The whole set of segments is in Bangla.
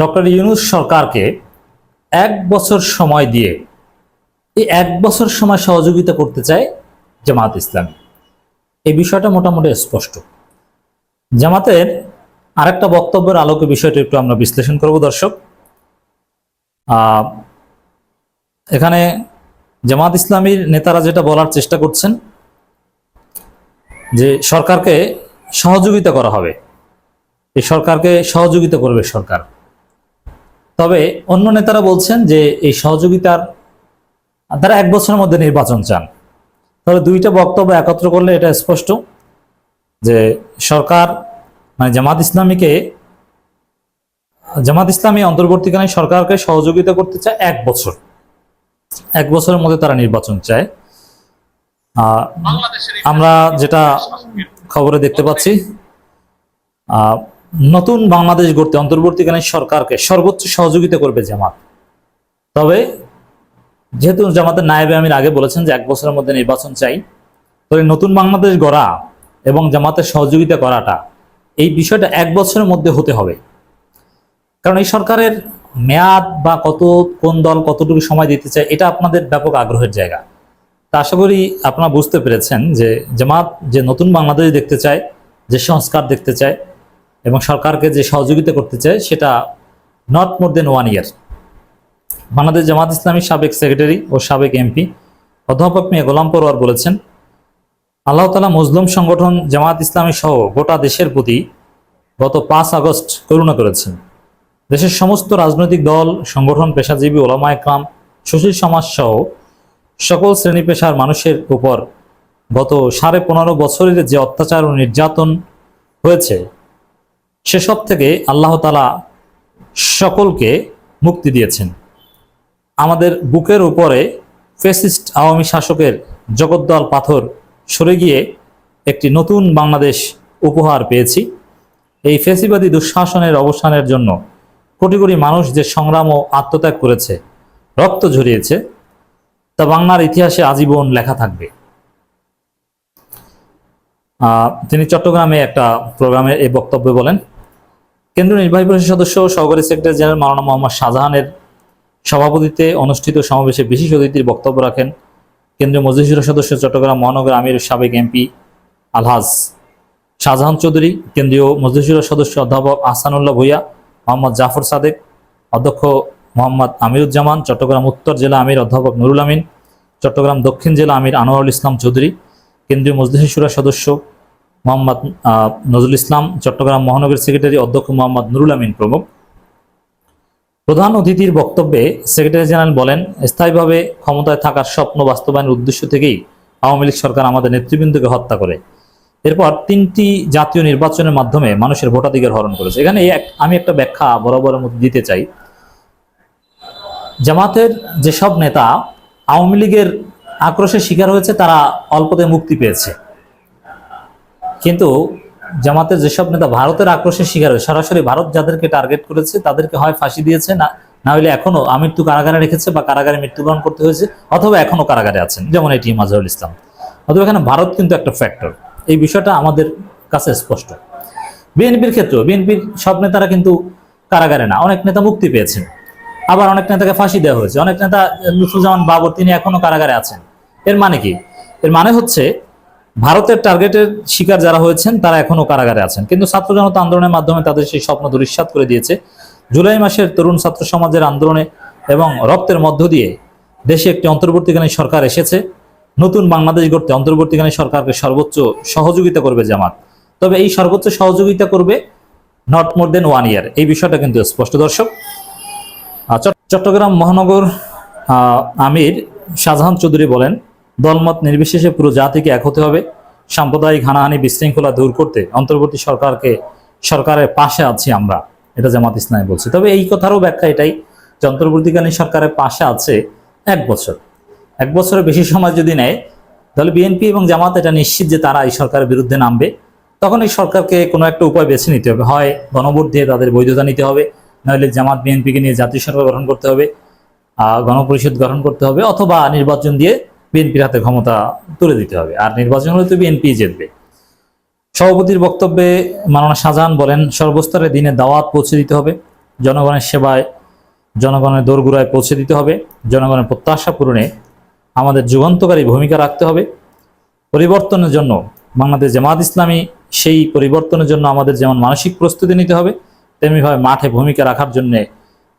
ডক্টর ইউনুস সরকারকে এক বছর সময় দিয়ে এই এক বছর সময় সহযোগিতা করতে চায় জামাত ইসলামী। এই বিষয়টা মোটামুটি স্পষ্ট। জামাতের আরেকটা বক্তব্যের আলোকে বিষয়টা একটু আমরা বিশ্লেষণ করব দর্শক। এখানে জামাত ইসলামীর নেতারা যেটা বলার চেষ্টা করছেন যে সরকারকে সহযোগিতা করা হবে। এই সরকারকে সহযোগিতা করবে সরকার। তবে অন্য নেতারা বলছেন যে এই সহযোগিতার, তারা এক বছরের মধ্যে নির্বাচন চান। তবে দুইটা বক্তব্য একত্র করলে এটা স্পষ্ট যে সরকার মানে জামাত ইসলামীকে, জামাত ইসলামী অন্তর্বর্তীকালীন সরকারকে সহযোগিতা করতে চায় এক বছর। এক বছরের মধ্যে তারা নির্বাচন চায়। আমরা যেটা খবরে দেখতে পাচ্ছি নতুন বাংলাদেশ গড়তে অন্তর্বর্তীকালীন সরকারকে সর্বোচ্চ সহযোগিতা করবে জামাত। তবে যেহেতু জামাতের নায়েবে আমির আগে বলেছেন যে এক বছরের মধ্যে নির্বাচন চাই, তবে নতুন বাংলাদেশ গড়া এবং জামাতের সহযোগিতা করাটা এই বিষয়টা এক বছরের মধ্যে হতে হবে। কারণ এই সরকারের মেয়াদ বা কত, কোন দল কতটুকু সময় দিতে চায়, এটা আপনাদের ব্যাপক আগ্রহের জায়গা। তা আশা করি আপনারা বুঝতে পেরেছেন যে জামাত যে নতুন বাংলাদেশ দেখতে চায়, যে সংস্কার দেখতে চায় এবং সরকারকে যে সহযোগিতা করতে চায় সেটা not more than one year Bangladesh Jamaat ইসলামীর সাবেক সেক্রেটারি ও সাবেক এমপি অধ্যাপক মিয়া গোলাম পরোয়ার বলেছেন, আল্লাহ তালা মজলুম সংগঠন জামাত ইসলামী সহ গোটা দেশের প্রতি গত পাঁচ আগস্ট করুণা করেছেন। দেশের সমস্ত রাজনৈতিক দল, সংগঠন, পেশাজীবী, ওলামা একরাম, সুশীল সমাজ সহ সকল শ্রেণি পেশার মানুষের উপর গত সাড়ে পনেরো বছরের যে অত্যাচার ও নির্যাতন হয়েছে সেসব থেকে আল্লাহ তালা সকলকে মুক্তি দিয়েছেন। আমাদের বুকের উপরে ফেসিস্ট আওয়ামী শাসকের জগদ্দল পাথর সরে গিয়ে একটি নতুন বাংলাদেশ উপহার পেয়েছি। এই ফেসিবাদী দুঃশাসনের অবসানের জন্য কোটি কোটি মানুষ যে সংগ্রাম ও আত্মত্যাগ করেছে, রক্ত ঝরিয়েছে, তা বাংলার ইতিহাসে আজীবন লেখা থাকবে। তিনি চট্টগ্রামে একটা প্রোগ্রামে এই বক্তব্য বলেন কেন্দ্রীয় নির্বাহী পরিষদ সদস্য সহকারী সেক্রেটারি জেনারেল মাওলানা মোহাম্মদ শাহজাহানের সভাপতিত্বে অনুষ্ঠিত সমাবেশে বিশেষ অতিথির বক্তব্য রাখেন কেন্দ্রীয় মজলিসুর সদস্য চট্টগ্রাম মহানগর আমির সাবেক এমপি আলহাজ শাহজাহান চৌধুরী, কেন্দ্রীয় মজলিসুর সদস্য অধ্যাপক আহসানুল্লাহ ভুইয়া, মোহাম্মদ জাফর সাদেক, অধ্যক্ষ মোহাম্মদ আমিরুজ্জামান, চট্টগ্রাম উত্তর জেলা আমির অধ্যাপক নুরুল আমিন, চট্টগ্রাম দক্ষিণ জেলা আমির আনোয়ারুল ইসলাম চৌধুরী, কেন্দ্রীয় মজলিসুর সদস্য মোহাম্মদ নজরুল ইসলাম, চট্টগ্রাম মহানগর সেক্রেটারি অধ্যক্ষ মোহাম্মদ নুরুল আমিন প্রমুখ। প্রধান অতিথির বক্তব্যে সেক্রেটারি জেনারেল বলেন, স্থায়ীভাবে ক্ষমতায় থাকার স্বপ্ন বাস্তবায়নের উদ্দেশ্য থেকেই আওয়ামী লীগ সরকার আমাদের নেতৃবৃন্দকে হত্যা করে। এরপর তিনটি জাতীয় নির্বাচনের মাধ্যমে মানুষের ভোটাধিকার হরণ করেছে। এখানে আমি একটা ব্যাখ্যা বরাবরের মধ্যে দিতে চাই। জামাতের যেসব নেতা আওয়ামী লীগের আক্রোশের শিকার হয়েছে, তারা অল্পতে মুক্তি পেয়েছে। কিন্তু জামাতের যেসব নেতা ভারতের আক্রোশের শিকার হয়েছে, সরাসরি ভারত যাদেরকে টার্গেট করেছে, তাদেরকে হয় ফাঁসি দিয়েছে, না না হলে এখনও আমৃত্যু কারাগারে রেখেছে বা কারাগারে মৃত্যুবরণ করতে হয়েছে, অথবা এখনও কারাগারে আছেন, যেমন এটি মাজহারুল ইসলাম। অথবা এখানে ভারত কিন্তু একটা ফ্যাক্টর এই বিষয়টা আমাদের কাছে স্পষ্ট। বিএনপির ক্ষেত্রেও, বিএনপির সব নেতারা কিন্তু কারাগারে না, অনেক নেতা মুক্তি পেয়েছেন। আবার অনেক নেতাকে ফাঁসি দেওয়া হয়েছে, অনেক নেতা লুৎফুজ্জামান বাবর, তিনি এখনও কারাগারে আছেন। এর মানে কি? এর মানে হচ্ছে ভারতের টার্গেটের শিকার যারা হয়েছেন, তারা এখনও কারাগারে আছেন। কিন্তু ছাত্র জনতা আন্দোলনের মাধ্যমে তাদের সেই স্বপ্ন দুরিশ্বাত করে দিয়েছে। জুলাই মাসের তরুণ ছাত্র সমাজের আন্দোলনে এবং রক্তের মধ্য দিয়ে দেশে একটি অন্তর্বর্তীকালীন সরকার এসেছে। নতুন বাংলাদেশ গড়তে অন্তর্বর্তীকালীন সরকারকে সর্বোচ্চ সহযোগিতা করবে জামাত। তবে এই সর্বোচ্চ সহযোগিতা করবে নট মোর দেন ওয়ান ইয়ার এই বিষয়টা কিন্তু স্পষ্ট দর্শক। চট্টগ্রাম মহানগর আমির শাহজাহান চৌধুরী বলেন দলমত নির্বিশেষে পুরো জাতিকে এক হতে হবে। সাম্প্রদায়িক হানাহানি বিশৃঙ্খলা দূর করতে অন্তর্বর্তী সরকারকে, সরকারের পাশে আছি আমরা, এটা জামাত ইসলামী বলছে। তবে এই কথারও ব্যাখ্যা এটাই যে অন্তর্বর্তীকালীন সরকারের পাশে আছে এক বছর। এক বছরের বেশি সময় যদি নেয়, তাহলে বিএনপি এবং জামাত এটা নিশ্চিত যে তারা এই সরকারের বিরুদ্ধে নামবে। তখন এই সরকারকে কোনো একটা উপায় বেছে নিতে হবে। হয় গণভোট দিয়ে তাদের বৈধতা নিতে হবে নইলে জামাত বিএনপিকে নিয়ে জাতীয় সরকার গঠন করতে হবে গণপরিষদ গঠন করতে হবে, অথবা নির্বাচন দিয়ে বিএনপির হাতে ক্ষমতা তুলে দিতে হবে। আর নির্বাচন হলে তো বিএনপি জিতবে। সভাপতির বক্তব্যে মাননা শাহজাহান বলেন, সর্বস্তরে দিনে দাওয়াত পৌঁছে দিতে হবে। জনগণের সেবায়, জনগণের দোরগোড়ায় পৌঁছে দিতে হবে। জনগণের প্রত্যাশা পূরণে আমাদের যুগান্তকারী ভূমিকা রাখতে হবে। পরিবর্তনের জন্য বাংলাদেশ জামাত ইসলামী সেই পরিবর্তনের জন্য আমাদের যেমন মানসিক প্রস্তুতি নিতে হবে, তেমনিভাবে মাঠে ভূমিকা রাখার জন্য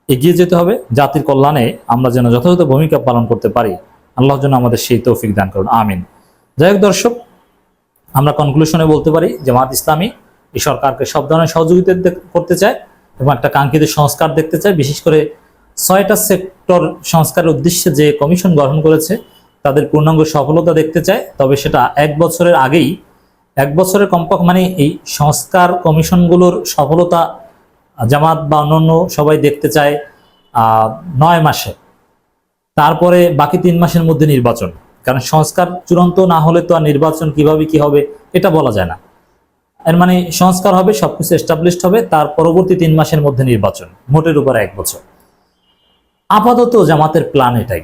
এগিয়ে যেতে হবে। জাতির কল্যাণে আমরা যেন যথাযথ ভূমিকা পালন করতে পারি। আল্লাহর জন্য আমাদের সেই তৌফিক দান করুন, আমিন। যাই হোক দর্শক, আমরা কনক্লুশনে বলতে পারি, জামাত ইসলামী এই সরকারকে সব ধরনের সহযোগিতা করতে চায় এবং একটা কাঙ্ক্ষিত সংস্কার দেখতে চায়। বিশেষ করে ছয়টা সেক্টর সংস্কারের উদ্দেশ্যে যে কমিশন গঠন করেছে, তাদের পূর্ণাঙ্গ সফলতা দেখতে চায়। তবে সেটা এক বছরের আগেই, এক বছরের কমপক্ষ মানে এই সংস্কার কমিশনগুলোর সফলতা জামাত বা অন্যান্য সবাই দেখতে চায় নয় মাসে। তারপরে বাকি তিন মাসের মধ্যে নির্বাচন। কারণ সংস্কার চূড়ান্ত না হলে তো আর নির্বাচন কীভাবে কি হবে, এটা বলা যায় না। এর মানে সংস্কার হবে, সবকিছু এস্টাবলিশড হবে, তার পরবর্তী তিন মাসের মধ্যে নির্বাচন, মোটের উপর এক বছর। আপাতত জামাতের প্ল্যান এটাই।